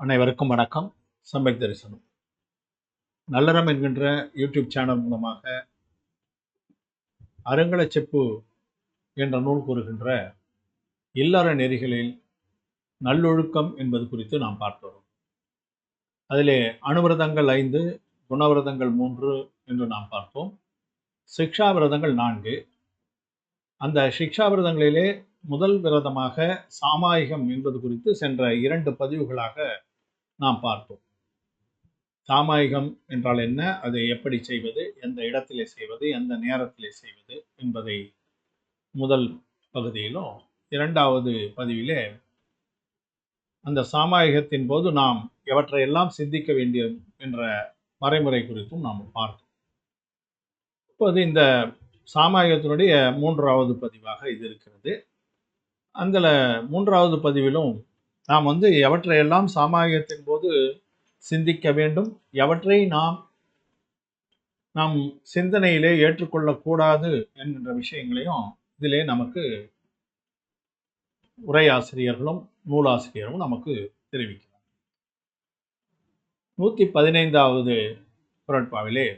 அனைவருக்கும் வணக்கம். சம்பத் தரிசனம். நல்லறம் என்கின்ற யூடியூப் சேனல் மூலமாக அருங்கலச்செப்பு என்ற நூல் கூறுகின்ற இல்லற நெறிகளில் நல்லொழுக்கம் என்பது குறித்து நாம் பார்த்தோம். அதிலே அணுவிரதங்கள் ஐந்து குணவிரதங்கள் மூன்று என்று நாம் பார்த்தோம். சிக்ஷா விரதங்கள் நான்கு. அந்த சிக்ஷா விரதங்களிலே முதல் விரதமாக சாமாயிகம் என்பது குறித்து சென்ற இரண்டு பதிவுகளாக நாம் பார்த்தோம் சாமாயிகம் என்றால் என்ன? அதை எப்படி செய்வது? எந்த இடத்திலே செய்வது? எந்த நேரத்திலே செய்வது? என்பதை முதல் பகுதியிலும் இரண்டாவது பதிவிலே அந்த சாமாயிகத்தின் போது நாம் எவற்றையெல்லாம் சிந்திக்க வேண்டியது என்ற மறைமுறை குறித்தும் நாம் பார்த்தோம். இப்போது இந்த சாமாயிகத்தினுடைய மூன்றாவது பதிவாக இது இருக்கிறது. அந்த மூன்றாவது பதிவிலும் நாம் வந்து எவற்றையெல்லாம் சாமானியத்தின் போது சிந்திக்க வேண்டும் எவற்றை நாம் நாம் சிந்தனையிலே ஏற்றுக்கொள்ளக்கூடாது என்கின்ற விஷயங்களையும் இதிலே நமக்கு உரையாசிரியர்களும் நூலாசிரியரும் நமக்கு தெரிவிக்கிறார். நூற்றி பதினைந்தாவது குரட்பாவிலே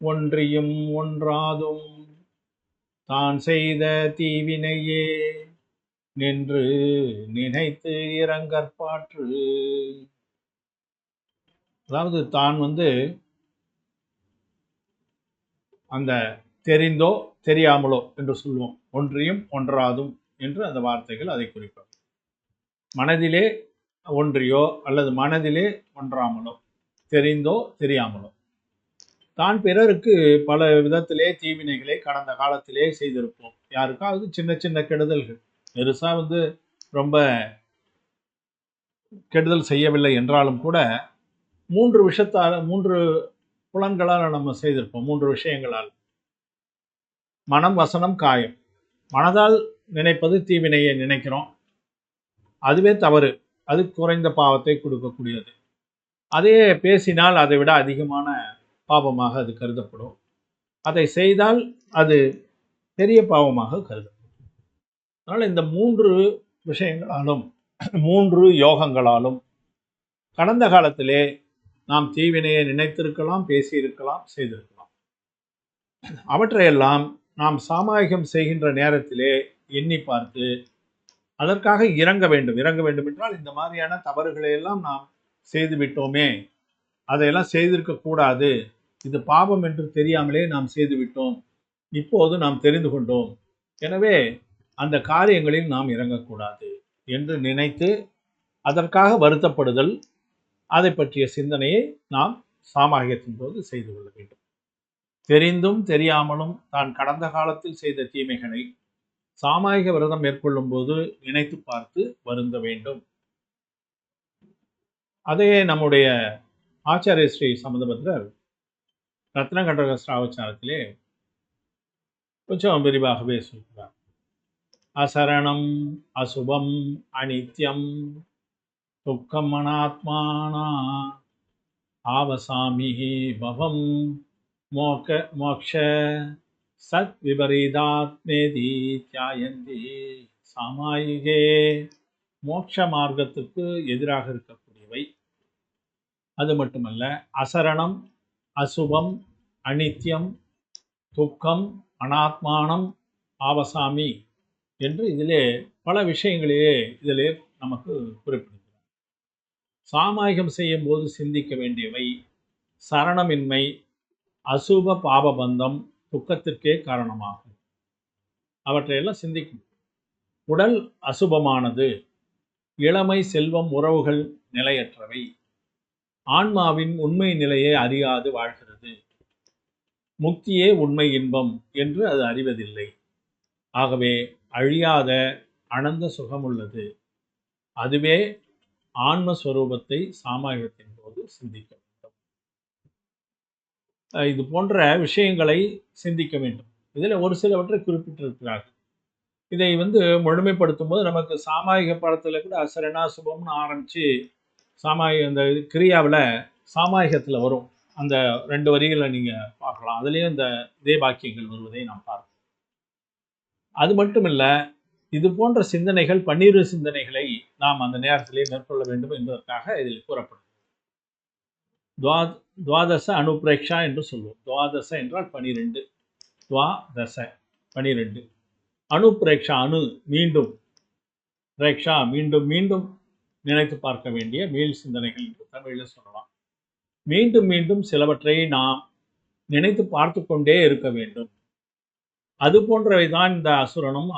ஒன்றியும் ஒன்றாதும் தான் செய்த தீவினையே நின்று நினைத்து இறங்கற்பாற்று அதாவது தான் வந்து அந்த தெரிந்தோ தெரியாமலோ என்று சொல்லுவோம். ஒன்றியும் ஒன்றாதும் என்று அந்த வார்த்தைகள் அதை குறிப்பிடும் மனதிலே ஒன்றியோ அல்லது மனதிலே ஒன்றாமலோ தெரிந்தோ தெரியாமலோ. தான் பிறருக்கு பல விதத்திலே தீவினைகளை கடந்த காலத்திலே செய்திருப்போம். யாருக்காவது சின்ன சின்ன கெடுதல்கள். பெருசாக வந்து ரொம்ப கெடுதல் செய்யவில்லை என்றாலும் கூட மூன்று விஷயத்தால் மூன்று புலன்களால் நம்ம செய்திருப்போம் மூன்று விஷயங்களால். மனம் வசனம் காயம். மனதால் நினைப்பது தீவினையை நினைக்கிறோம். அதுவே தவறு. அது குறைந்த பாவத்தை கொடுக்கக்கூடியது. அதே பேசினால் அதை விட அதிகமான பாவமாக அது கருதப்படும். அதை செய்தால் அது பெரிய பாவமாக கருதப்படும். அதனால் இந்த மூன்று விஷயங்களாலும் மூன்று யோகங்களாலும் கடந்த காலத்திலே நாம் தீவினையை நினைத்திருக்கலாம் பேசியிருக்கலாம் செய்திருக்கலாம். அவற்றையெல்லாம் நாம் சாமாயிகம் செய்கின்ற நேரத்திலே எண்ணி பார்த்து அதற்காக இறங்க வேண்டும். இறங்க வேண்டும் என்றால் இந்த மாதிரியான தவறுகளை எல்லாம் நாம் செய்து விட்டோமே. அதையெல்லாம் செய்திருக்க கூடாது. இது பாவம் என்று தெரியாமலே நாம் செய்துவிட்டோம் இப்போது நாம் தெரிந்து கொண்டோம். எனவே அந்த காரியங்களில் நாம் இறங்கக்கூடாது என்று நினைத்து அதற்காக வருத்தப்படுதல் அதை பற்றிய சிந்தனையை நாம் சாமாகியத்தின் போது செய்து கொள்ள வேண்டும். தெரிந்தும் தெரியாமலும் தான் கடந்த காலத்தில் செய்த தீமைகளை சாமாயிக விரதம் மேற்கொள்ளும் போது நினைத்து பார்த்து வருந்த வேண்டும். அதையே நம்முடைய ஆச்சாரிய ஸ்ரீ சம்பந்தபத்ரர் ரத்னகண்டக ஸ்ராவச்சாரத்திலே கொஞ்சம் விரிவாகவே சொல்கிறார். அசரணம் அசுபம் அனித்யம் துக்கம் அனாத்மானா ஆவசாமி பவம் மோக மோக்ஷ சத் விபரீதாத்மேதி தியாயந்தி சாமாயிகே. மோட்ச மார்க்கத்துக்கு எதிராக இருக்கக்கூடியவை. அது மட்டுமல்ல அசரணம் அசுபம் அனித்யம் துக்கம் அனாத்மானம் ஆவசாமி என்று இதிலே பல விஷயங்களையே இதிலே நமக்கு குறிப்பிடுகிறார். சாமாயிகம் செய்யும் போது சிந்திக்க வேண்டியவை சரணமின்மை அசுப பாபபந்தம் துக்கத்திற்கே காரணமாகும் அவற்றையெல்லாம் சிந்திக்கும். உடல் அசுபமானது இளமை செல்வம் உறவுகள் நிலையற்றவை. ஆன்மாவின் உண்மை நிலையை அறியாது வாழ்கிறது. முக்தியே உண்மை இன்பம் என்று அது அறிவதில்லை. ஆகவே அழியாத அனந்த சுகம் உள்ளது அதுவே ஆன்மஸ்வரூபத்தை சாமாயத்தின் போது சிந்திக்க வேண்டும். இது போன்ற விஷயங்களை சிந்திக்க வேண்டும். இதில் ஒரு சிலவற்றை குறிப்பிட்டிருக்கிறார்கள் இதை வந்து முழுமைப்படுத்தும் போது நமக்கு சாமாயிக படத்தில் கூட அசரணா சுபம்னு ஆரம்பித்து சாமாய அந்த கிரியாவில் சாமாயிகத்தில் வரும். அந்த ரெண்டு வரிகளை நீங்கள் பார்க்கலாம். அதுலேயும் இந்த இதே வாக்கியங்கள் வருவதை நாம் பார்க்கலாம். அது மட்டும் இல்லை இது போன்ற சிந்தனைகள் பன்னிரு சிந்தனைகளை நாம் அந்த நேரத்திலே மேற்கொள்ள வேண்டும் என்பதற்காக இதில் கூறப்படும். துவா துவாதச அனுப்ரேக்ஷா என்று சொல்வோம். துவாதச என்றால் பனிரெண்டு. துவாதச பனிரெண்டு. அனுப்ரேக்ஷா அணு மீண்டும். பிரேக்ஷா மீண்டும் மீண்டும் நினைத்து பார்க்க வேண்டிய மீள் சிந்தனைகள் என்று தமிழில் சொல்லலாம். மீண்டும் மீண்டும் சிலவற்றை நாம் நினைத்து பார்த்து கொண்டே இருக்க வேண்டும். அது போன்றவை தான் இந்த அசுரனும்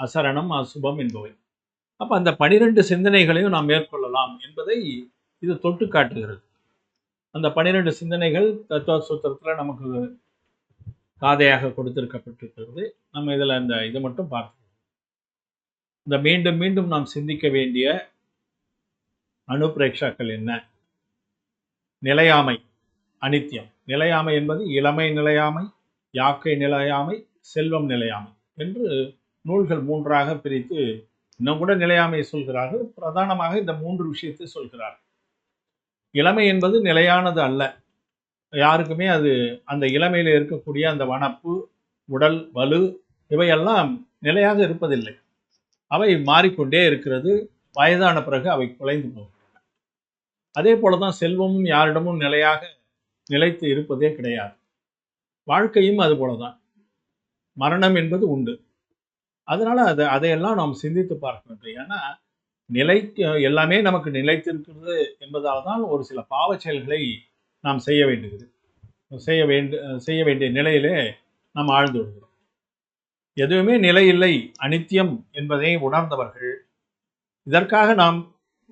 அசரணம் அசுபம் என்பவை. அப்ப அந்த பனிரெண்டு சிந்தனைகளையும் நாம் மேற்கொள்ளலாம் என்பதை இது தொட்டு காட்டுகிறது. அந்த பனிரெண்டு சிந்தனைகள் தத்துவ சூத்திரத்தில் நமக்கு காதையாக கொடுத்திருக்கப்பட்டிருக்கிறது. நம்ம இதில் இந்த இதை மட்டும் பார்த்து. இந்த மீண்டும் மீண்டும் நாம் சிந்திக்க வேண்டிய அனுப்பிரேக்ஷாக்கள் என்ன? நிலையாமை அனித்தியம் நிலையாமை என்பது இளமை நிலையாமை யாக்கை நிலையாமை செல்வம் நிலையாமை என்று நூல்கள் மூன்றாக பிரித்து இன்னும் கூட நிலையாமையை சொல்கிறார்கள். பிரதானமாக இந்த மூன்று விஷயத்தை சொல்கிறார்கள். இளமை என்பது நிலையானது அல்ல. யாருக்குமே அது அந்த இளமையில் இருக்கக்கூடிய அந்த வனப்பு உடல் வலு இவையெல்லாம் நிலையாக இருப்பதில்லை. அவை மாறிக்கொண்டே இருக்கிறது. வயதான பிறகு அவை குலைந்து போகின்றன அதே போலதான் செல்வமும் யாரிடமும் நிலையாக நிலைத்து இருப்பதே கிடையாது. வாழ்க்கையும் அது போலதான். மரணம் என்பது உண்டு. அதனால் அதை அதையெல்லாம் நாம் சிந்தித்து பார்க்க வேண்டும் ஏன்னா நிலைக்கு எல்லாமே நமக்கு நிலைத்திருக்கிறது என்பதால் தான் ஒரு சில பாவ செயல்களை நாம் செய்ய வேண்டுகிறது. செய்ய வேண்டு செய்ய வேண்டிய நிலையிலே நாம் ஆழ்ந்து விடுகிறோம் எதுவுமே நிலையில்லை அனித்தியம் என்பதை உணர்ந்தவர்கள் இதற்காக நாம்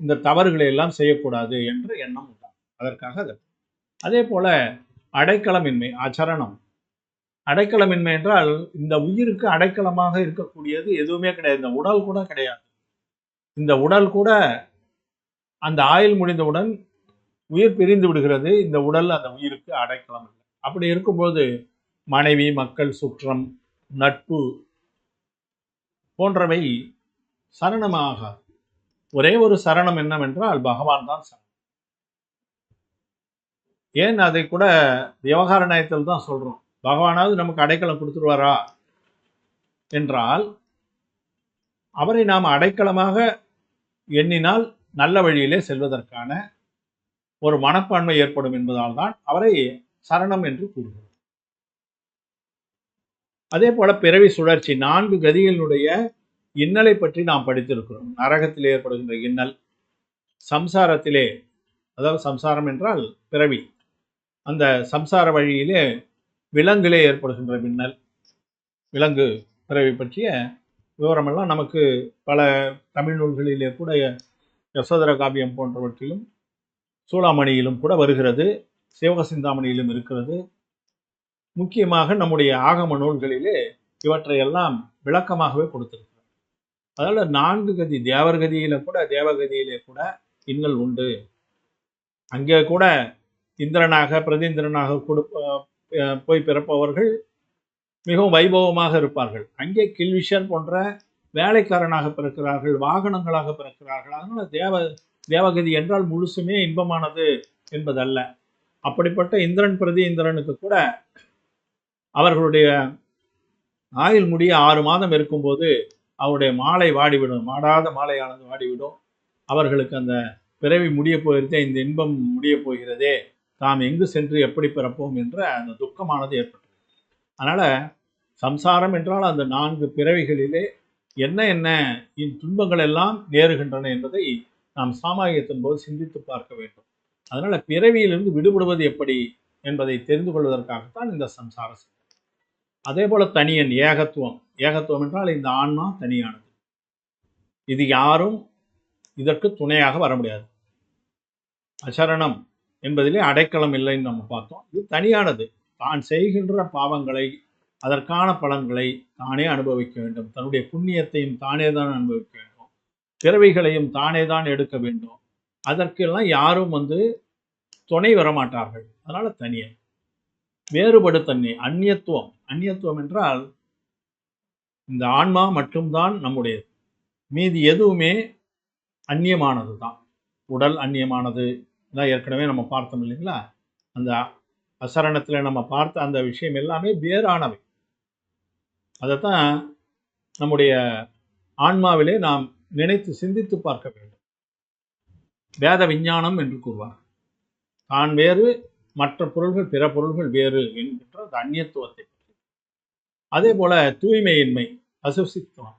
இந்த தவறுகளை எல்லாம் செய்யக்கூடாது என்ற எண்ணம் உண்டாகும். அதற்காக அது அதே போல அடைக்கலமின்மை அச்சரணம் அடைக்கலமின்மை என்றால் இந்த உயிருக்கு அடைக்கலமாக இருக்கக்கூடியது எதுவுமே கிடையாது. இந்த உடல் கூட கிடையாது. இந்த உடல் கூட அந்த ஆயுள் முடிந்தவுடன் உயிர் பிரிந்து விடுகிறது. இந்த உடல் அந்த உயிருக்கு அடைக்கலம் இல்லை அப்படி இருக்கும்போது மனைவி மக்கள் சுற்றம் நட்பு போன்றவை சரணமாகாது ஒரே ஒரு சரணம் என்னவென்றால் பகவான் தான் சரணம். ஏன் அதை கூட விவகார நயத்தில் தான் சொல்றோம். பகவானாவது நமக்கு அடைக்கலம் கொடுத்துருவாரா? என்றால் அவரை நாம் அடைக்கலமாக எண்ணினால் நல்ல வழியிலே செல்வதற்கான ஒரு மனப்பான்மை ஏற்படும் என்பதால் தான் அவரை சரணம் என்று கூறுகிறோம். அதே போல பிறவி சுழற்சி நான்கு கதிகளினுடைய இன்னலை பற்றி நாம் படித்திருக்கிறோம். நரகத்தில் ஏற்படுகின்ற இன்னல் சம்சாரத்திலே அதாவது சம்சாரம் என்றால் பிறவி. அந்த சம்சார வழியிலே விலங்கிலே ஏற்படுகின்ற மின்னல் விலங்கு பிறவி பற்றிய விவரமெல்லாம் நமக்கு பல தமிழ் நூல்களிலே கூட யசோதர காவியம் போன்றவற்றிலும் சூளாமணியிலும் கூட வருகிறது. சிவக சிந்தாமணியிலும் இருக்கிறது. முக்கியமாக நம்முடைய ஆகம நூல்களிலே இவற்றையெல்லாம் விளக்கமாகவே கொடுத்திருக்கிறார். அதனால் நான்கு கதி தேவர்கதியில கூட தேவகதியிலே கூட இன்னல் உண்டு. அங்கே கூட இந்திரனாக பிரதீந்திரனாக கொடுப்ப போய் பிறப்பவர்கள் மிகவும் வைபவமாக இருப்பார்கள். அங்கே கில்விஷர் போன்ற வேலைக்காரனாக பிறக்கிறார்கள் வாகனங்களாக பிறக்கிறார்கள். அதனால் தேவ தேவகதி என்றால் முழுசுமே இன்பமானது என்பதல்ல. அப்படிப்பட்ட இந்திரன் பிரதி இந்திரனுக்கு கூட அவர்களுடைய ஆயுள் முடிய ஆறு மாதம் இருக்கும்போது அவருடைய மாலை வாடிவிடும். மாடாத மாலையானது வாடிவிடும். அவர்களுக்கு அந்த பிறவி முடிய போகிறதே இந்த இன்பம் முடிய போகிறதே தாம் எங்கு சென்று எப்படி பிறப்போம் என்ற அந்த துக்கமானது ஏற்பட்டது. அதனால் சம்சாரம் என்றால் அந்த நான்கு பிறவிகளிலே என்ன என்ன இன் துன்பங்கள் எல்லாம் நேருகின்றன என்பதை நாம் சாமானியத்தின் போது சிந்தித்து பார்க்க வேண்டும். அதனால் பிறவியிலிருந்து விடுபடுவது எப்படி என்பதை தெரிந்து கொள்வதற்காகத்தான் இந்த சம்சார சிந்தனை அதே போல தனியன் ஏகத்துவம். ஏகத்துவம் என்றால் இந்த ஆன்மா தனியானது. இது யாரும் இதற்கு துணையாக வர முடியாது. அசரணம் என்பதிலே அடைக்கலம் இல்லைன்னு நம்ம பார்த்தோம். இது தனியானது. தான் செய்கின்ற பாவங்களை அதற்கான பலன்களை தானே அனுபவிக்க வேண்டும். தன்னுடைய புண்ணியத்தையும் தானே தான் அனுபவிக்க வேண்டும். பிறவிகளையும் தானே தான் எடுக்க வேண்டும். அதற்கெல்லாம் யாரும் வந்து துணை வரமாட்டார்கள். அதனால் தனியன் வேறுபடு தன்மை அந்நியத்துவம். அந்நியத்துவம் என்றால் இந்த ஆன்மா மட்டும்தான் நம்முடையது. மீதி எதுவுமே அந்நியமானது தான் உடல் அந்நியமானது இதான் ஏற்கனவே நம்ம பார்த்தோம் இல்லைங்களா? அந்த அசரணத்தில் நம்ம பார்த்த அந்த விஷயம் எல்லாமே வேறானவை. அதைத்தான் நம்முடைய ஆன்மாவிலே நாம் நினைத்து சிந்தித்து பார்க்க வேண்டும். வேத விஞ்ஞானம் என்று கூறுவார் தான் வேறு மற்ற பொருள்கள் பிற பொருள்கள் வேறு என்கின்ற அந்த அந்நியத்துவத்தை பற்றி. அதே போல தூய்மையின்மை அசுசித்துவம்.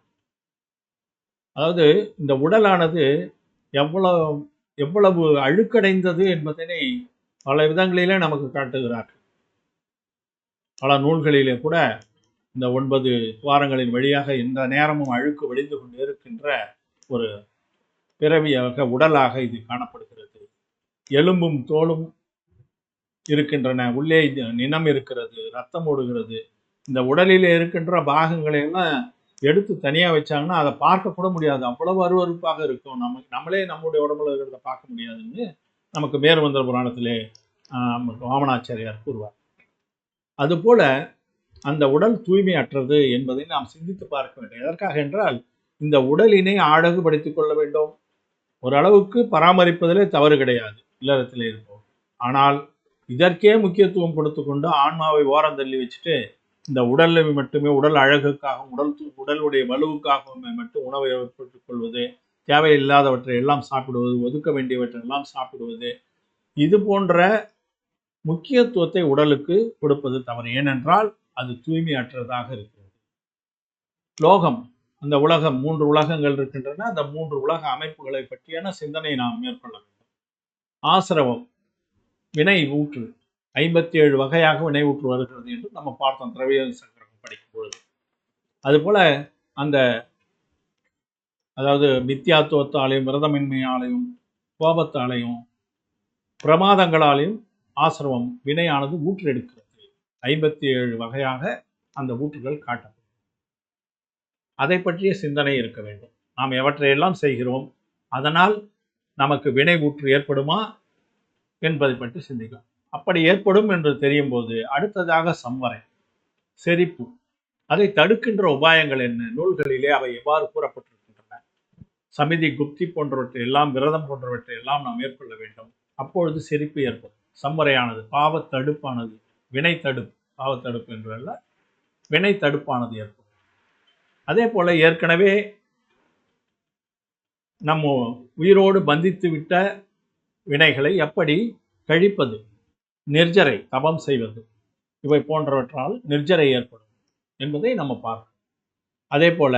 அதாவது இந்த உடலானது எவ்வளோ எவ்வளவு அழுக்கடைந்தது என்பதனை பல விதங்களிலே நமக்கு காட்டுகிறார்கள். பல நூல்களிலே கூட இந்த ஒன்பது துவாரங்களின் வழியாக இந்த நேரமும் அழுக்கு வடிந்து கொண்டு இருக்கின்ற ஒரு பிறவியாக உடலாக இது காணப்படுகிறது. எலும்பும் தோலும் இருக்கின்றன. உள்ளே நினம் இருக்கிறது ரத்தம் ஓடுகிறது. இந்த உடலிலே இருக்கின்ற பாகங்களை எல்லாம் எடுத்து தனியாக வச்சாங்கன்னா அதை பார்க்க கூட முடியாது. அவ்வளவு அருவருப்பாக இருக்கும். நம்ம நம்மளே நம்முடைய உடம்புல இருக்கிறத பார்க்க முடியாதுன்னு நமக்கு மேருமந்திர புராணத்திலே ஆஹ், வாமனாச்சாரியார் கூறுவார். அதுபோல அந்த உடல் தூய்மையற்றது என்பதை நாம் சிந்தித்து பார்க்க வேண்டும். எதற்காக என்றால் இந்த உடலினை அழகுபடுத்திக் கொள்ள வேண்டும். ஓரளவுக்கு பராமரிப்பதிலே தவறு கிடையாது இல்லறத்தில் இருப்போம். ஆனால் இதற்கே முக்கியத்துவம் கொடுத்து கொண்டு ஆன்மாவை ஓரம் தள்ளி வச்சுட்டு இந்த உடலை மட்டுமே உடல் அழகுக்காகவும் உடல் உடலுடைய வலுவுக்காகவும் மட்டும் உணவை ஏற்பட்டுக் கொள்வது தேவையில்லாதவற்றை எல்லாம் சாப்பிடுவது ஒதுக்க வேண்டியவற்றை எல்லாம் சாப்பிடுவது இது போன்ற முக்கியத்துவத்தை உடலுக்கு கொடுப்பது தவறு. ஏனென்றால் அது தூய்மையற்றதாக இருக்கிறது. லோகம் அந்த உலகம் மூன்று உலகங்கள் இருக்கின்றன. அந்த மூன்று உலக அமைப்புகளை பற்றியான சிந்தனை நாம் மேற்கொள்ள வேண்டும். ஆசிரவம் வினை ஊற்று. ஐம்பத்தி ஏழு வகையாக வினை வருகிறது என்று நம்ம பார்த்தோம். திரவிய சக்கரம் படிக்கும் பொழுது. அதுபோல அந்த அதாவது மித்தியாத்துவத்தாலையும் விரதமின்மையாலையும் கோபத்தாலையும் பிரமாதங்களாலையும் ஆசிரமம் வினையானது ஊற்றெடுக்கிறது. ஐம்பத்தி ஏழு வகையாக அந்த ஊற்றுகள் காட்டப்படும். அதை பற்றிய சிந்தனை இருக்க வேண்டும். நாம் எவற்றையெல்லாம் செய்கிறோம் அதனால் நமக்கு வினை ஊற்று ஏற்படுமா என்பதை பற்றி சிந்திக்கலாம். அப்படி ஏற்படும் என்று தெரியும் போது அடுத்ததாக சம்வரை செரிப்பு. அதை தடுக்கின்ற உபாயங்கள் என்ன? நூல்களிலே அவை எவ்வாறு கூறப்பட்டிருக்கின்றன? சமிதி குப்தி போன்றவற்றை எல்லாம் விரதம் போன்றவற்றை எல்லாம் நாம் மேற்கொள்ள வேண்டும். அப்பொழுது செரிப்பு ஏற்படும். சம்வரையானது பாவ தடுப்பானது வினை தடுப்பு பாவ தடுப்பு என்றல்ல வினை தடுப்பானது ஏற்படும். அதே போல ஏற்கனவே நம்ம உயிரோடு பந்தித்து விட்ட வினைகளை எப்படி கழிப்பது? நிர்ஜரை தபம் செய்வது. இவை போன்றவற்றால் நிர்ஜரை ஏற்படும் என்பதை நம்ம பார்க்கணும். அதே போல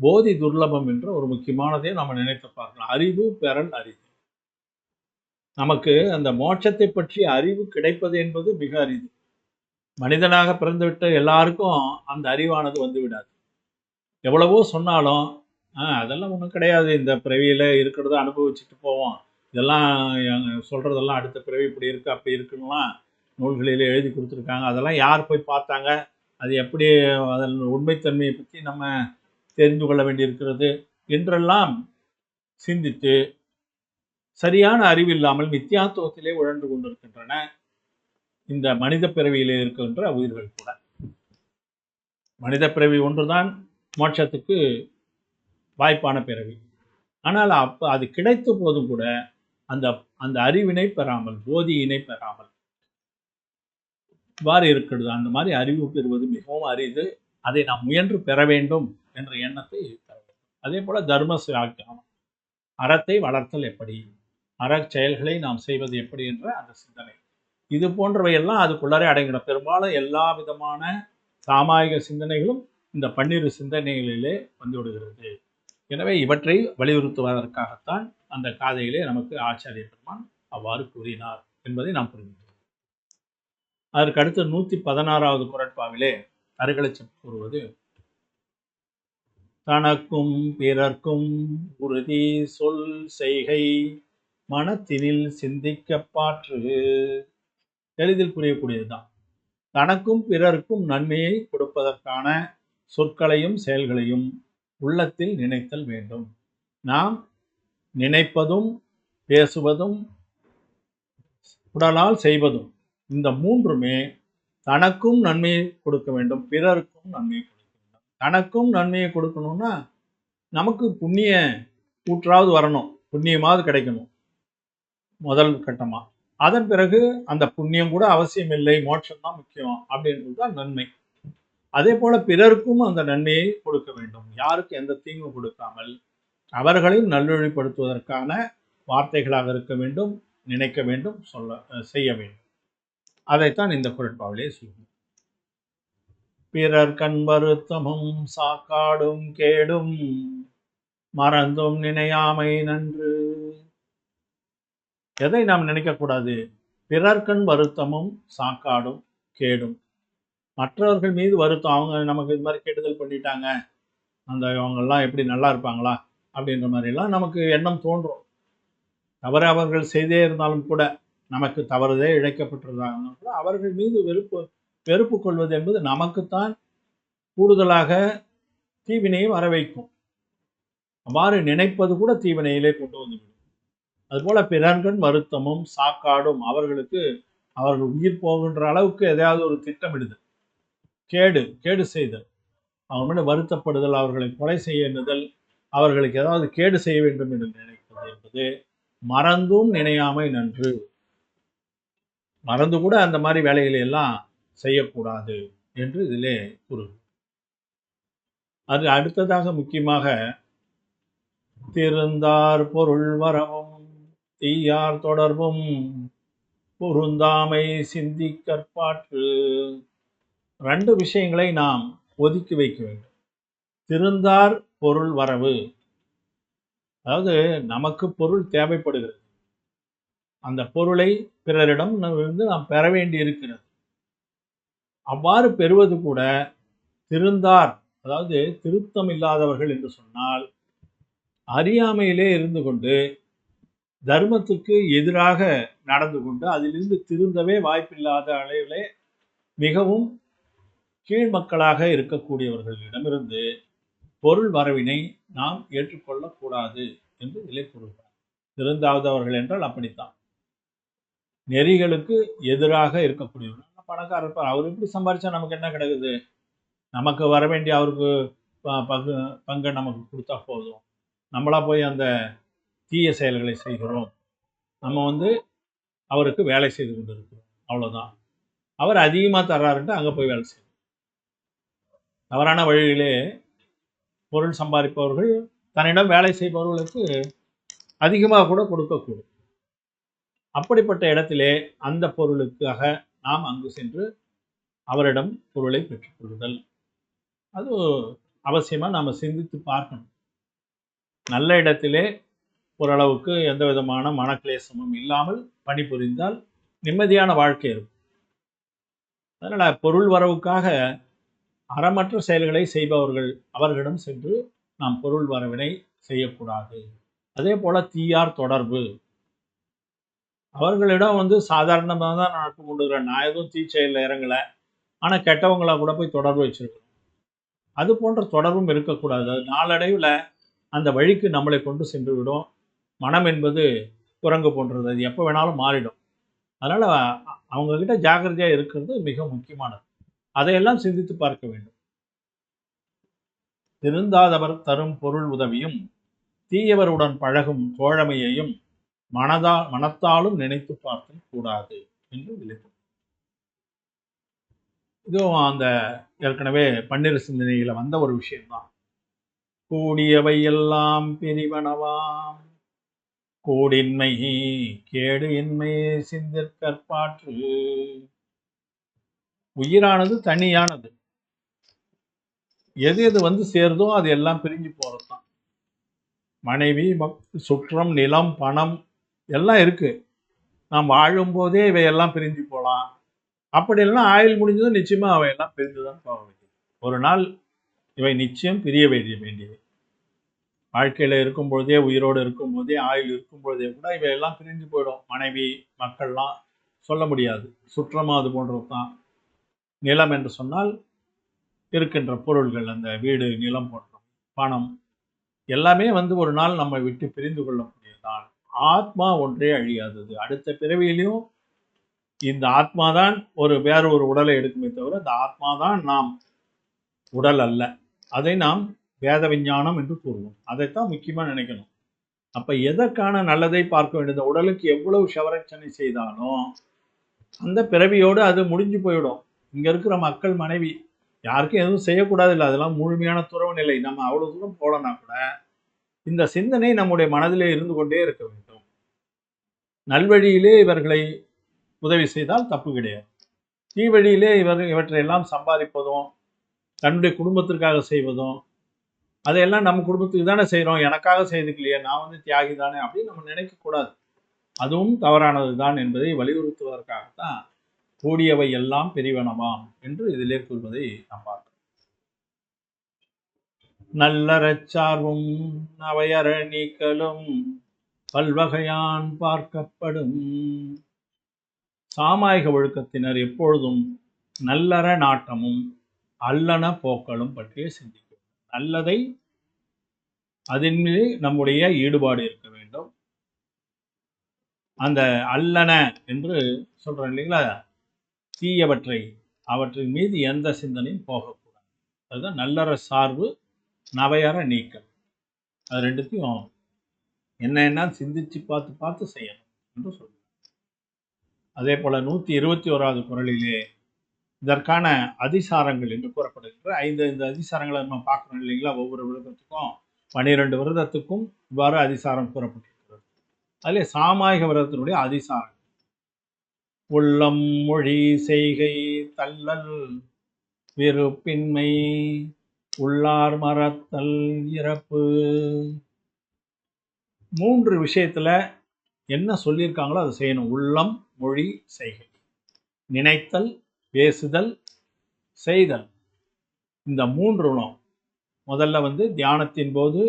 போதி துர்லபம் என்ற ஒரு முக்கியமானதை நம்ம நினைத்து பார்க்கலாம். அறிவு பெறல் அறிவு. நமக்கு அந்த மோட்சத்தை பற்றி அறிவு கிடைப்பது என்பது மிக அரிது. மனிதனாக பிறந்துவிட்ட எல்லாருக்கும் அந்த அறிவானது வந்து விடாது. எவ்வளவோ சொன்னாலும் "ஆ, அதெல்லாம் ஒன்றும் கிடையாது. இந்த பிறவியில் இருக்கிறத அனுபவிச்சுட்டு போவோம். இதெல்லாம் சொல்கிறதெல்லாம் அடுத்த பிறவி இப்படி இருக்குது அப்படி இருக்குன்னுலாம் நூல்களில் எழுதி கொடுத்துருக்காங்க. அதெல்லாம் யார் போய் பார்த்தாங்க? அது எப்படி அதன் உண்மைத்தன்மையை பற்றி நம்ம தெரிந்து கொள்ள வேண்டியிருக்கிறது என்றெல்லாம் சிந்தித்து சரியான அறிவில்லாமல் மித்தியாத்துவத்திலே உழன்று கொண்டிருக்கின்றன இந்த மனித பிறவியிலே இருக்கின்ற உயிர்கள் கூட. மனித பிறவி ஒன்றுதான் மோட்சத்துக்கு வாய்ப்பான பிறவி. ஆனால் அப்போ அது கிடைத்த போதும் கூட அந்த அந்த அறிவினை பெறாமல் போதியினை பெறாமல். இவ்வாறு இருக்கிறது. அந்த மாதிரி அறிவு பெறுவது மிகவும் அரிது. அதை நாம் முயன்று பெற வேண்டும் என்ற எண்ணத்தை பெற வேண்டும். அதே போல தர்ம சாக்கியம் அறத்தை வளர்த்தல் எப்படி? அறச் செயல்களை நாம் செய்வது எப்படி என்ற அந்த சிந்தனை. இது போன்றவையெல்லாம் அதுக்குள்ளாரே அடங்கிடும். பெரும்பாலும் எல்லா விதமான சாமாயிக சிந்தனைகளும் இந்த பன்னிரு சிந்தனைகளிலே வந்துவிடுகிறது எனவே இவற்றை வலியுறுத்துவதற்காகத்தான் அந்த காதையிலே நமக்கு ஆச்சாரிய பெருமான் அவ்வாறு கூறினார் என்பதை நாம் புரிந்து அதற்கு அடுத்து நூத்தி பதினாறாவது குரட்பாவிலே அருகலட்சம் கூறுவது தனக்கும் பிறர்க்கும் உறுதி சொல் செய்கை மனத்தினில் சிந்திக்க பாற்று. எளிதில் புரியக்கூடியதுதான். தனக்கும் பிறருக்கும் நன்மையை கொடுப்பதற்கான சொற்களையும் செயல்களையும் உள்ளத்தில் நினைத்தல் வேண்டும். நாம் நினைப்பதும் பேசுவதும் உடலால் செய்வதும் இந்த மூன்றுமே தனக்கும் நன்மையை கொடுக்க வேண்டும். பிறருக்கும் நன்மையை கொடுக்க வேண்டும். தனக்கும் நன்மையை கொடுக்கணும்னா நமக்கு புண்ணிய கூற்றாவது வரணும். புண்ணியமாவது கிடைக்கணும். முதல் கட்டமாக அதன் பிறகு அந்த புண்ணியம் கூட அவசியம் இல்லை மோட்சம் தான் முக்கியம். அப்படின்றது தான் நன்மை. அதே போல பிறருக்கும் அந்த நன்மையை கொடுக்க வேண்டும். யாருக்கு எந்த தீங்கும் கொடுக்காமல் அவர்களையும் நல்வழிப்படுத்துவதற்கான வார்த்தைகளாக இருக்க வேண்டும் நினைக்க வேண்டும் சொல்ல செய்ய வேண்டும். அதைத்தான் இந்த குரட்பாவிலே சொல்லும் பிறர் கண் வருத்தமும் சாக்காடும் கேடும் மறந்தும் நினையாமை நன்று. எதை நாம் நினைக்கக்கூடாது? பிறர் கண் வருத்தமும் சாக்காடும் கேடும். மற்றவர்கள் மீது வருத்தம். அவங்க நமக்கு இது மாதிரி கெடுதல் பண்ணிட்டாங்க. அந்த அவங்கெல்லாம் எப்படி நல்லா இருப்பாங்களா? அப்படின்ற மாதிரிலாம் நமக்கு எண்ணம் தோன்றும். தவறு அவர்கள் செய்தே இருந்தாலும் கூட நமக்கு தவறுதே இழைக்கப்பட்டிருந்தாங்க கூட அவர்கள் மீது வெறுப்பு வெறுப்பு கொள்வது என்பது நமக்குத்தான் கூடுதலாக தீவினையை வர வைக்கும் அவ்வாறு நினைப்பது கூட தீவினையிலே கொண்டு வந்துவிடும். அதுபோல பிறன்கண் வருத்தமும் சாக்காடும் அவர்களுக்கு அவர்கள் உயிர் போகின்ற அளவுக்கு எதையாவது ஒரு திட்டமிடுது கேடு கேடு செய்தல். அவங்க மீது வருத்தப்படுதல் அவர்களை கொலை செய்ய எண்ணுதல் அவர்களுக்கு ஏதாவது கேடு செய்ய வேண்டும் என்று நினைப்பது என்பது மறந்தும் நினையாமை நன்று. மறந்து கூட அந்த மாதிரி வேலைகளை எல்லாம் செய்யக்கூடாது என்று இதிலே கூறுது. அது அடுத்ததாக முக்கியமாக திருந்தார் பொருள் வரவும் தீயார் தொடர்பும் பொருந்தாமை சிந்திக்கற்பாற்று ரெண்டு விஷயங்களை நாம் ஒதுக்கி வைக்க வேண்டும். திருந்தார் பொருள் வரவு. அதாவது நமக்கு பொருள் தேவைப்படுகிறது. அந்த பொருளை பிறரிடம் இருந்து நாம் பெற வேண்டி இருக்கிறது. அவ்வாறு பெறுவது கூட திருந்தார் அதாவது திருத்தம் இல்லாதவர்கள் என்று சொன்னால் அறியாமையிலே இருந்து கொண்டு தர்மத்துக்கு எதிராக நடந்து கொண்டு அதிலிருந்து திருந்தவே வாய்ப்பில்லாத அளவிலே மிகவும் கீழ் மக்களாக இருக்கக்கூடியவர்களிடமிருந்து பொருள் வரவினை நாம் ஏற்றுக்கொள்ளக்கூடாது என்று நிலை கூறுகிறார். திருந்தாதவர்கள் என்றால் அப்படித்தான். நெறிகளுக்கு எதிராக இருக்கக்கூடியவர்கள். பணக்காரர் இருப்பார் அவர் எப்படி சம்பாரிச்சா நமக்கு என்ன கிடைக்குது? நமக்கு வர வேண்டிய அவருக்கு ப- பங்கு பங்கை நமக்கு கொடுத்தா போதும். நம்மளா போய் அந்த தீய செயல்களை செய்கிறோம். நம்ம வந்து அவருக்கு வேலை செய்து கொண்டு இருக்கிறோம் அவ்வளோதான் அவர் அதிகமாக தர்றாருன்ட்டு அங்கே போய் வேலை செய்யணும் தவறான வழியிலே பொருள் சம்பாதிப்பவர்கள் தன்னிடம் வேலை செய்பவர்களுக்கு அதிகமாக கூட கொடுக்கக்கூடும். அப்படிப்பட்ட இடத்திலே அந்த பொருளுக்காக நாம் அங்கு சென்று அவரிடம் பொருளை பெற்றுக்கொள்ளுதல் அது அவசியமாக நாம் சிந்தித்து பார்க்கணும். நல்ல இடத்திலே ஓரளவுக்கு எந்த விதமான மனக்லேசமும் இல்லாமல் பணிபுரிந்தால் நிம்மதியான வாழ்க்கை இருக்கும். அதனால் பொருள் வரவுக்காக அறமற்ற செயல்களை செய்பவர்கள் அவர்களிடம் சென்று நாம் பொருள் வரவினை செய்யக்கூடாது. அதே போல தீயார் தொடர்பு. அவர்களிடம் வந்து சாதாரணமாக தான் நடந்து கொண்டுக்கிறேன் நான் எதுவும் தீச்செயலில் இறங்கலை. ஆனால் கெட்டவங்கள கூட போய் தொடர்பு வச்சிருக்கோம் அது போன்ற தொடர்பும் இருக்கக்கூடாது. நாளடைவில் அந்த வழிக்கு நம்மளை கொண்டு சென்று விடும். மனம் என்பது குரங்கு போன்றது. அது எப்போ வேணாலும் மாறிடும். அதனால் அவங்கக்கிட்ட ஜாக்கிரதையாக இருக்கிறது மிக முக்கியமானது. அதையெல்லாம் சிந்தித்து பார்க்க வேண்டும். திருந்தாதவர் தரும் பொருள் உதவியும் தீயவருடன் பழகும் தோழமையையும் மனதா மனத்தாலும் நினைத்து பார்த்தல் கூடாது என்று விளைவு இதுவும் அந்த ஏற்கனவே பன்னிரு சிந்தனையில வந்த ஒரு விஷயம்தான். கூடியவை எல்லாம் பிரிவனவாம். கூடின்மை கேடு இன்மை சிந்திற்கற்பாற்று. உயிரானது தனியானது. எது எது வந்து சேருதோ அது எல்லாம் பிரிஞ்சு போகிறது தான் மனைவி சுற்றம் நிலம் பணம் எல்லாம் இருக்கு. நாம் வாழும்போதே இவையெல்லாம் பிரிஞ்சு போகலாம் அப்படி இல்லைன்னா ஆயுள் முடிஞ்சதும் நிச்சயமா அவையெல்லாம் பிரிந்து தான் போக வேண்டியது. ஒரு நாள் இவை நிச்சயம் பிரிய வேண்டிய வேண்டியவை. வாழ்க்கையில் இருக்கும் பொழுதே உயிரோடு இருக்கும் போதே ஆயுள் இருக்கும் பொழுதே கூட இவையெல்லாம் பிரிஞ்சு போயிடும். மனைவி மக்கள்லாம் சொல்ல முடியாது. சுற்றமாக அது போன்றது தான் நிலம் என்று சொன்னால் இருக்கின்ற பொருள்கள் அந்த வீடு நிலம் போன்ற பணம் எல்லாமே வந்து ஒரு நாள் நம்மை விட்டு பிரிந்து கொள்ளக்கூடியதுதான். ஆத்மா ஒன்றே அழியாதது. அடுத்த பிறவியிலையும் இந்த ஆத்மா தான் ஒரு வேற ஒரு உடலை எடுக்குமே தவிர இந்த ஆத்மாதான் நாம் உடல் அல்ல. அதை நாம் வேத விஞ்ஞானம் என்று கூறுவோம். அதைத்தான் முக்கியமாக நினைக்கணும். அப்போ எதற்கான நல்லதை பார்க்க வேண்டியது? உடலுக்கு எவ்வளவு சவரட்சணை செய்தாலும் அந்த பிறவியோடு அது முடிஞ்சு போயிடும். இங்கே இருக்கிற மக்கள் மனைவி யாருக்கும் எதுவும் செய்யக்கூடாது இல்லை அதெல்லாம் முழுமையான துறவு நிலை. நம்ம அவ்வளோ தூரம் போகலன்னா கூட இந்த சிந்தனை நம்முடைய மனதிலே இருந்து கொண்டே இருக்க வேண்டும். நல்வழியிலே இவர்களை உதவி செய்தால் தப்பு கிடையாது. தீவழியிலே இவர் இவற்றையெல்லாம் சம்பாதிப்பதும் தன்னுடைய குடும்பத்திற்காக செய்வதும் அதையெல்லாம் நம்ம குடும்பத்துக்கு தானே செய்கிறோம் எனக்காக செய்துக்கலையே நான் வந்து தியாகி தானே அப்படின்னு நம்ம நினைக்கக்கூடாது. அதுவும் தவறானது தான் என்பதை வலியுறுத்துவதற்காகத்தான் கூடியவை எல்லாம் பெரியவனமாம் என்று இதிலே கூறுவதை நாம் பார்க்கிறோம். நல்லறச்சார்வும் அவையற நீக்கலும் பல்வகையான் பார்க்கப்படும். சாமாயிக ஒழுக்கத்தினர் எப்பொழுதும் நல்லற நாட்டமும் அல்லன போக்களும் பற்றிய சிந்திக்கும். நல்லதை அதன் மீது நம்முடைய ஈடுபாடு இருக்க வேண்டும். அந்த அல்லன என்று சொல்றோம் இல்லைங்களா? தீயவற்றை அவற்றின் மீது எந்த சிந்தனையும் போகக்கூடாது. அதுதான் நல்லற சார்பு நவையற நீக்கம். அது ரெண்டுத்தையும் என்ன என்ன சிந்திச்சு பார்த்து பார்த்து செய்யணும் என்று சொல்லுவாங்க அதே போல் நூற்றி இருபத்தி ஓராவது குரலிலே இதற்கான அதிசாரங்கள் என்று கூறப்படுகின்ற ஐந்து ஐந்து அதிசாரங்களை நம்ம பார்க்குறோம் இல்லைங்களா? ஒவ்வொரு விரதத்துக்கும் பன்னிரெண்டு விரதத்துக்கும் இவ்வாறு அதிசாரம் கூறப்பட்டிருக்கிறது. அதிலே சாமாயிக விரதத்தினுடைய அதிசாரங்கள் உள்ளம் மொழி செய்கை தள்ளல் விருப்பின்மை உள்ளார் மறத்தல் இறப்பு. மூன்று விஷயத்தில் என்ன சொல்லியிருக்காங்களோ அதை செய்யணும். உள்ளம் மொழி செய்கை. நினைத்தல் பேசுதல் செய்தல். இந்த மூன்று உணவு முதல்ல வந்து தியானத்தின் போது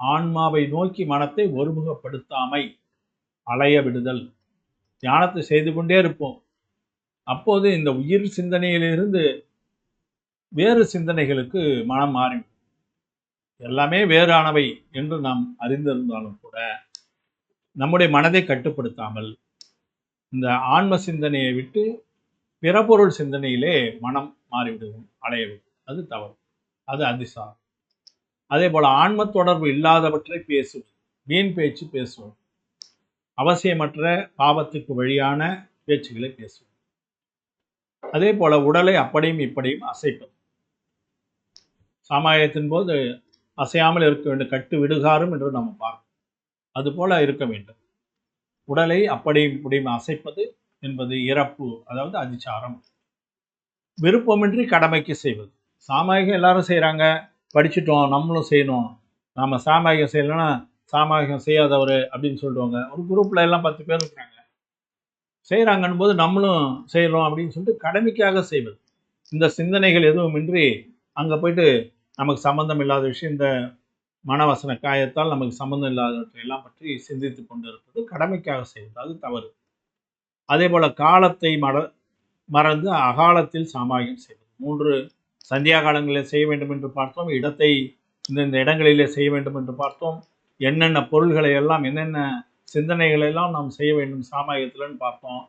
ஆன்மாவை நோக்கி மனத்தை ஒருமுகப்படுத்தாமை அலைய விடுதல். தியானத்தை செய்து கொண்டே இருப்போம். அப்போது இந்த உயிர் சிந்தனையிலிருந்து வேறு சிந்தனைகளுக்கு மனம் மாறிவிடும். எல்லாமே வேறானவை என்று நாம் அறிந்திருந்தாலும் கூட நம்முடைய மனதை கட்டுப்படுத்தாமல் இந்த ஆன்ம சிந்தனையை விட்டு பிறபொருள் சிந்தனையிலே மனம் மாறிவிடுவோம் அலையவிடும். அது தவறு. அது அதிசாரம். அதே போல் ஆன்ம தொடர்பு இல்லாதவற்றை பேசுவோம். வீண் பேச்சு பேசுவோம். அவசியமற்ற பாவத்துக்கு வழியான பேச்சுகளை பேசுவோம். அதே போல உடலை அப்படியும் இப்படியும் அசைப்பது. சாமாயத்தின் போது அசையாமல் இருக்க வேண்டும் கட்டு விடுகாரும் என்று நம்ம பார்க்கணும் அதுபோல இருக்க வேண்டும். உடலை அப்படியும் இப்படியும் அசைப்பது என்பது இறப்பு அதாவது அதிச்சாரம். விருப்பமின்றி கடமைக்கு செய்வது. சாமாயிகம் எல்லாரும் செய்கிறாங்க படிச்சுட்டோம் நம்மளும் செய்யணும். நாம் சாமாயிகம் செய்யலைன்னா சாமாயிகம் செய்யாதவர் அப்படின்னு சொல்லுவாங்க. ஒரு குரூப்பில் எல்லாம் பத்து பேர் இருக்காங்க. செய்கிறாங்கன்னு போது நம்மளும் செய்கிறோம் அப்படின்னு சொல்லிட்டு கடமைக்காக செய்வது. இந்த சிந்தனைகள் எதுவுமின்றி அங்கே போயிட்டு நமக்கு சம்மந்தம் இல்லாத விஷயம் இந்த மனவசன காயத்தால் நமக்கு சம்மந்தம் இல்லாதவற்றை எல்லாம் பற்றி சிந்தித்து கொண்டு இருப்பது கடமைக்காக செய்வது. அது தவறு. அதே போல் காலத்தை மற மறந்து அகாலத்தில் சாமாயம் செய்வது. மூன்று சந்தியா காலங்களில் செய்ய வேண்டும் என்று பார்த்தோம். இடத்தை இந்தந்த இடங்களிலே செய்ய வேண்டும் என்று பார்த்தோம். என்னென்ன பொருள்களை எல்லாம் என்னென்ன சிந்தனைகளை எல்லாம் நாம் செய்ய வேண்டும் சாமாயத்தில்னு பார்த்தோம்.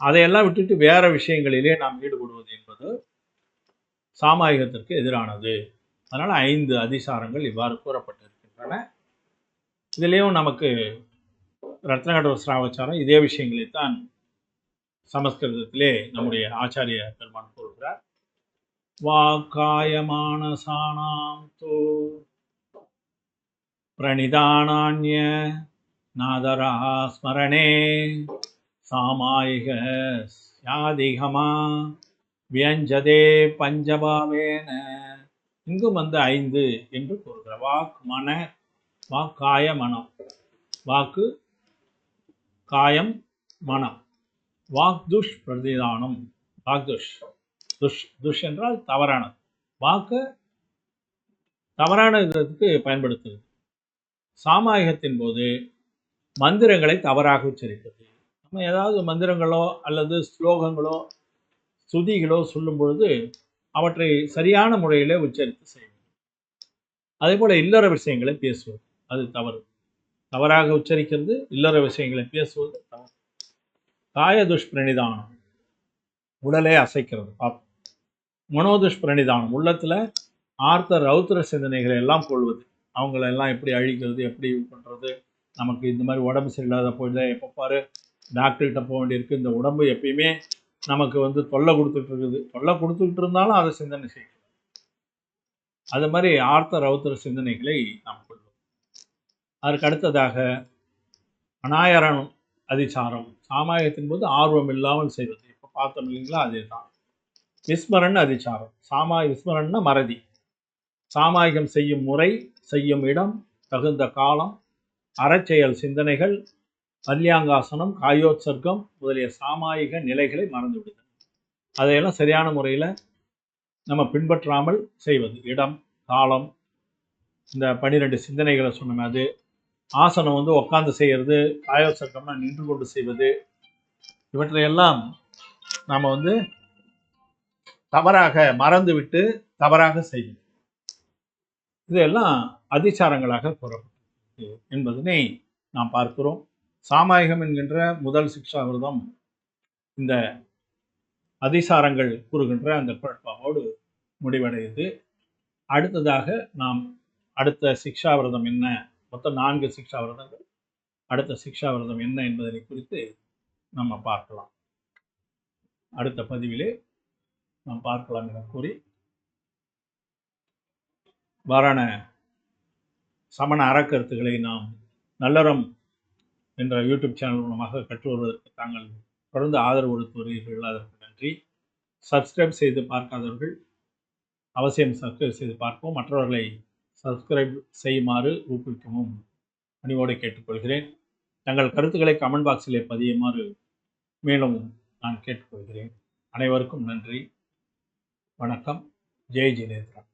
அதையெல்லாம் விட்டுட்டு வேற விஷயங்களிலே நாம் ஈடுபடுவது என்பது சாமாயிகத்திற்கு எதிரானது. அதனால் ஐந்து அதிசாரங்கள் இவ்வாறு கூறப்பட்டிருக்கின்றன. இதுலேயும் நமக்கு ரத்னகடவர் சிராவச்சாரம் இதே விஷயங்களைத்தான் சமஸ்கிருதத்திலே நம்முடைய ஆச்சாரிய பெருமான் கூறுகிறார். வாக்காயமானசானாம் தோ பிரணிதானான்ய நாதரா ஸ்மரணே. சாமாயிக சாதிகமா வியஞ்சதே பஞ்சபாவேன. இங்கும் வந்து ஐந்து என்று கூறுகிற வாக்கு மன வாக்காய மனம். வாக்கு காயம் மனம். வாக்துஷ் பிரதிதானம். வாக்துஷ் துஷ். துஷ் என்றால் தவறானது. வாக்கு தவறான விதத்துக்கு பயன்படுத்துது சாமாயிகத்தின் போது மந்திரங்களை தவறாக உச்சரிப்பது. நம்ம ஏதாவது மந்திரங்களோ அல்லது ஸ்லோகங்களோ சுதிகளோ சொல்லும் பொழுது அவற்றை சரியான முறையில் உச்சரித்து செய்வது. அதே போல் இல்லற விஷயங்களை பேசுவது அது தவறு. தவறாக உச்சரிக்கிறது இல்லற விஷயங்களை பேசுவது தவறு. காய துஷ்பிரணிதானம். உடலை அசைக்கிறது பார்ப்போம் மனோதுஷ்பிரணிதானம் உள்ளத்தில் ஆர்த்த ரௌத்திர சிந்தனைகளை எல்லாம் கொள்வது. அவங்கள எல்லாம் எப்படி அழிக்கிறது எப்படி இது பண்ணுறது நமக்கு இந்த மாதிரி உடம்பு சரியில்லாத போயிடுதா. எப்போ பாரு டாக்டர்கிட்ட போக வேண்டியிருக்கு. இந்த உடம்பு எப்பயுமே நமக்கு வந்து தொல்லை கொடுத்துட்டு இருக்குது. தொல்லை கொடுத்துக்கிட்டு இருந்தாலும் அதை சிந்தனை செய்யும் அது மாதிரி ஆர்த்த ரவுத்தர சிந்தனைகளை நாம் கொள்வோம். அதற்கு அடுத்ததாக அநாயரணம் அதிசாரம். சாமாயத்தின் போது ஆர்வம் இல்லாமல் செய்வது. இப்போ பார்த்தோம் இல்லைங்களா அதே தான் விஸ்மரன் அதிசாரம். சாமா விஸ்மரன்னா மறதி. சாமாயிகம் செய்யும் முறை செய்யும் இடம் தகுந்த காலம் அறச்செயல் சிந்தனைகள் பல்யாங்காசனம் காயோத்சர்க்கம் முதலிய சாமாயிக நிலைகளை மறந்து விடுதல் அதையெல்லாம் சரியான முறையில் நம்ம பின்பற்றாமல் செய்வது. இடம் காலம் இந்த பன்னிரெண்டு சிந்தனைகளை சொன்னோமே அது. ஆசனம் வந்து உட்காந்து செய்கிறது காயோத்சர்க்கம்னா நின்று கொண்டு செய்வது. இவற்றையெல்லாம் நாம் வந்து தவறாக மறந்துவிட்டு தவறாக செய்வது. இதெல்லாம் அதிசாரங்களாக கூறப்பட்டது என்பதனை நாம் பார்க்கிறோம். சாமாயிகம் என்கின்ற முதல் சிக்ஷா விரதம் இந்த அதிசாரங்கள் கூறுகின்ற அந்த குழப்பாவோடு முடிவடையுது. அடுத்ததாக நாம் அடுத்த சிக்ஷா விரதம் என்ன? மொத்தம் நான்கு சிக்ஷா விரதங்கள் அடுத்த சிக்ஷா விரதம் என்ன என்பதனை குறித்து நம்ம பார்க்கலாம். அடுத்த பதிவிலே நாம் பார்க்கலாம் என கூறி வாரான சமண அறக்கருத்துக்களை நாம் நல்லறம் என்ற யூடியூப் சேனல் மூலமாக கற்று வருவதற்கு தாங்கள் தொடர்ந்து ஆதரவு கொடுத்து வருகிறீர்கள் அதற்கு நன்றி. சப்ஸ்கிரைப் செய்து பார்க்காதவர்கள் அவசியம் சப்ஸ்கிரைப் செய்து பார்ப்போம். மற்றவர்களை சப்ஸ்கிரைப் செய்யுமாறு ஊக்குவிக்கவும் பணிவோடு கேட்டுக்கொள்கிறேன். தங்கள் கருத்துக்களை கமெண்ட் பாக்ஸிலே பதியுமாறு மேலும் நான் கேட்டுக்கொள்கிறேன். அனைவருக்கும் நன்றி. வணக்கம். ஜெய் ஜினேந்திரா.